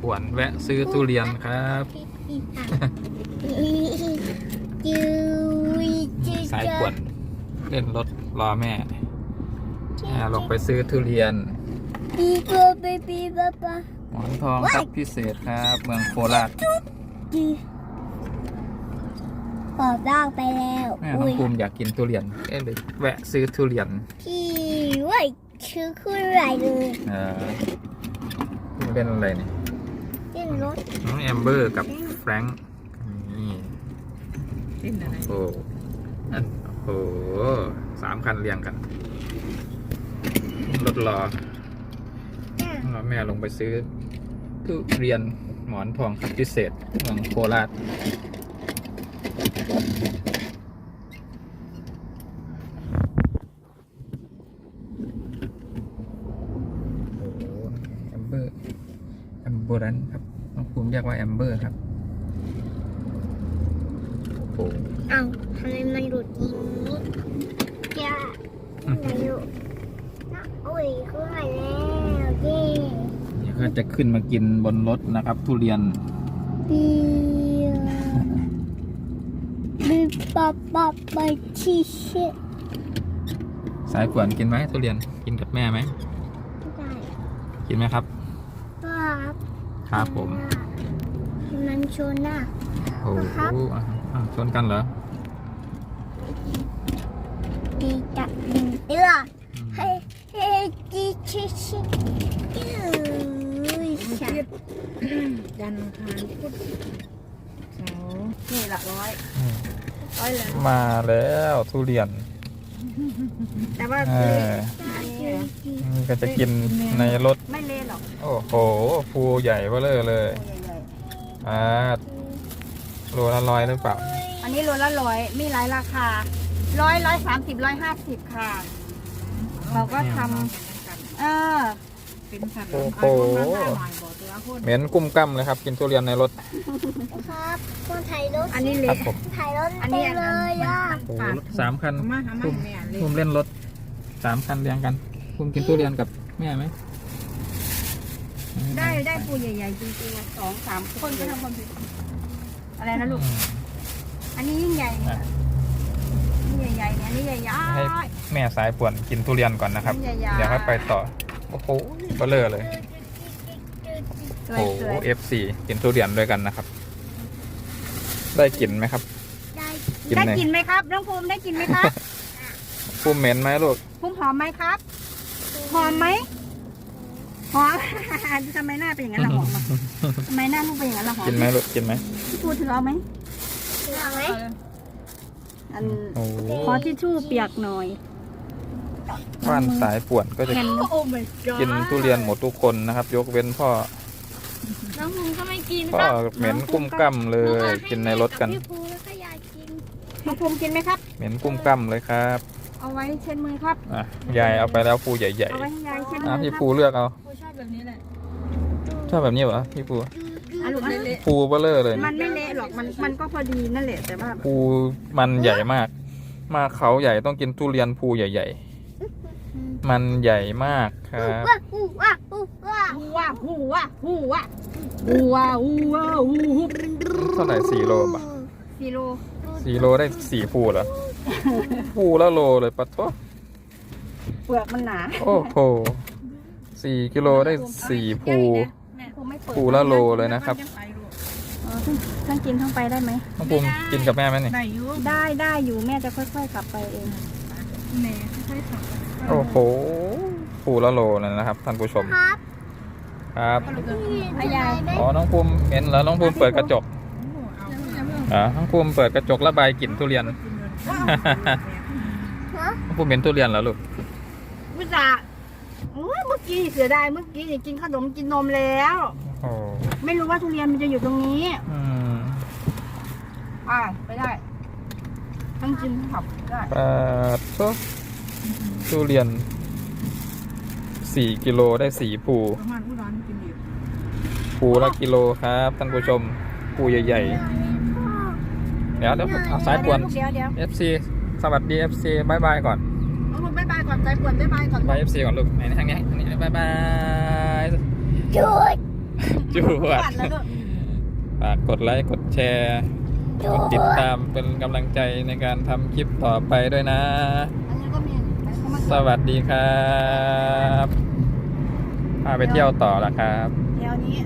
ป่วนแวะซื้อทุเรียนครับ สายป่วนเล่นรถรอแม่แม่ลงไปซื้อทุเรียนปีโก้เบบี้ป๊าป๊าหมอนทองครับพิเศษครับ เมืองโคราชจีปอบร่างไปแล้วแม่น้ออุ้งยภูมิอยากกินทุเรียนเอ้เลยแวะซื้อทุเรียนพี่เว้ยชื่อคืออะไรเลยเออนี่เป็นอะไรเนี่ยเล่น รถน้องแอมเบอร์กับแฟรงค์นี่เล่นอะไรโอ้โอ้โหสามคันเรียงกัน รถรอรอแม่ลงไปซื้อทุเรียนหมอนทองคับพิเศษเมืองโคราชโอ้โหแอมเบอร์แอมเบอรันครับ ภูมิเรียกว่าแอมเบอร์ครับโอ้โหเอ้าทำไมมันหลุดอีกแกไหนอยู่นะโอ้ยคือไหนแล้วเย่นี่ก็จะขึ้นมากินบนรถนะครับ ทุเรียนปีบีป๊าป๊าไปที่เชดสายขวนกินไหมทุเรียนกินกับแม่ไหมได้กินไหมครับครับ ครับผมมันชนน่ะโอ้โหครับอะอะชนกันเหรอดีจัดดีเอื้อเฮ้เฮ้ดีชิชิอุ้ยฉันยันทร์อังคารพุธเสาร์นี่ละร้อยอืมร้อยเลยมาแล้วทุเรียน แต่ว่าเอ ออันนี้นี่ก็จะกินในรถ ไม่เละหรอกโอ้โหภูใหญ่เบ้อเลยเลยตัวใหญ่อ่าโลละร้อยหรือเปล่าๆอันนี้โลละร้อยมีหลายราคาร้อยร้อยสามสิบร้อยห้าสิบค่ะ เราก็ทำเออเป็นสัตว์โอ้โหเอาคนมาหน้าหน่อยบอกตัวคนเหม็นกุ้มกั้มเลยครับ กินทุเรียนในรถครับคนถ่ายรถอันนี้คเละรับผมถ่ายรถอันนี้ไปเลยอะโอ้โหสามคันเอามาหามาภูมิแม่เลยภูมิเล่นรถ สามคันเรียงกันภูมิกินทุเรียนกับแม่ไหมได้ได้ปูใหญ่ๆจริงๆอะสองสามคนก็ทำความผิดอะไรนะลูกอืมอันนี้ยิ่งใหญ่เนี่ยอะนี่ใหญ่ๆเนี่ยอันนี้ใหญ่ๆให้แม่สายป่วนกินทุเรียนก่อนนะครับ ใหญ่ๆเดี๋ยวค่อยไปต่อ โอ้โหเบลเลอร์เลย สโอ้วยโหสวยเอฟซีกินทุเรียนด้วยกันนะครับ ได้กลิ่นไหมครับ ได้กินได้เลยกลินไหมครับน้องภูมิได้กลินไหมครับภูมิเหม็นไหมลูก ภูมิ หอมไหมครับ หอมไหมหอม ทำไมหน้าเป็นอย่างนั้นล่ะหอมอะทำไมหน้าลูกเป็นอย่างนั้นล่ะหอมกินไหมลูกกินไหมพี่ปูถือเอาไหมเอาไหมอันโอ้โหขอทิชชู่เปียกหน่อยบ้านสายป่วนก็จะแผ่นโอ้ my god กินทุเรียนหมดทุกคนนะครับ ยกเว้นพ่อน้องภูมิก็ไม่กินพ่อเหม็นกุ้มกั้มเลย กินในรถกันพี่ภูแล้วก็อยากกินน้องภูมิกินไหมครับ เหม็นกุ้มกั้มเลยครับ เอาไว้เช็ดมือครับ อะยายเอาไปแล้วภูใหญ่เอาไว้ให้ยายเช็ดๆมือะอพี่ครับภูเลือกเอากูชอบแบบนี้แหละ ชอบแบบนี้เหรอพี่ภูอะลูกนะเละภูเบลเลอร์เลยมันไม่เละหรอกมันมันก็พอดีนั่นแหละแต่ว่าภูมันใหญ่มาก มาเขาใหญ่ต้องกินทุเรียนภูใหญ่ ๆ มันใหญ่มากครับว้าอู้ว้าอู้ว้าหูว่าหูว่าหูว่าหูว่าหูว่าหูเท่าไหร่สี่โลบะกิโล สี่โลได้สี่ภูเหรอภูละโลเลยปะทะเปลือกมันหนาโอ้โหสี่กิโลได้สี่ภูภูไม่เปิดภูละโลเลยนะครับยังไปลูกเออทั้งทั้งกินทั้งไปได้ไหมน้องภูมิกินกับแม่ไหมนี่ได้อยุได้ได้อยู่แม่จะค่อยๆกลับไปเองแม่ค่อยๆขับโอ้โหภูละโลเลยนะครับ ท่านผู้ชม ครับครับให้ยายอ๋อน้องภูมิเห็นแล้วน้องภูมิเปิดกระจกเอา อ่าน้องภูมิเปิดกระจกระบายกลิ่นทุเรียนน้องภูมิเห็นทุเรียนแล้วลูกวิจาโอ้ยเมื่อกี้เสียดายเมื่อกี้กินขนมกินนมแล้ว โอ้ไม่รู้ว่าทุเรียนมันจะอยู่ตรงนี้อืมอ่าไปได้ทั้งกินทั้งขับได้ปลาโต๊ะทุเรียนสี่กิโลได้สี่ภูประมาณอุดรกินอีกภูละกิโลครับท่านผู้ชมภูใหญ่ ๆ เดี๋ยวเดี๋ยวเอาสายป่วน เดี๋ยวเดี๋ยว FC สวัสดี FC บายบายก่อนน้องภูมิบ๊ายบายก่อนใจป่วนบ๊ายบายก่อนบาย FC ก่อนลูกไหนทางนี้ทางนี้บายบายหยุดจวดปัดแล้วลูกฝากกดไลค์กดแชร์กดติดตามเป็นกำลังใจในการทำคลิปต่อไปด้วยนะอันนี้ก็มีเขามาสวัสดีครับพาไปเที่ยวต่อแล้วครับเดี๋ยวนี้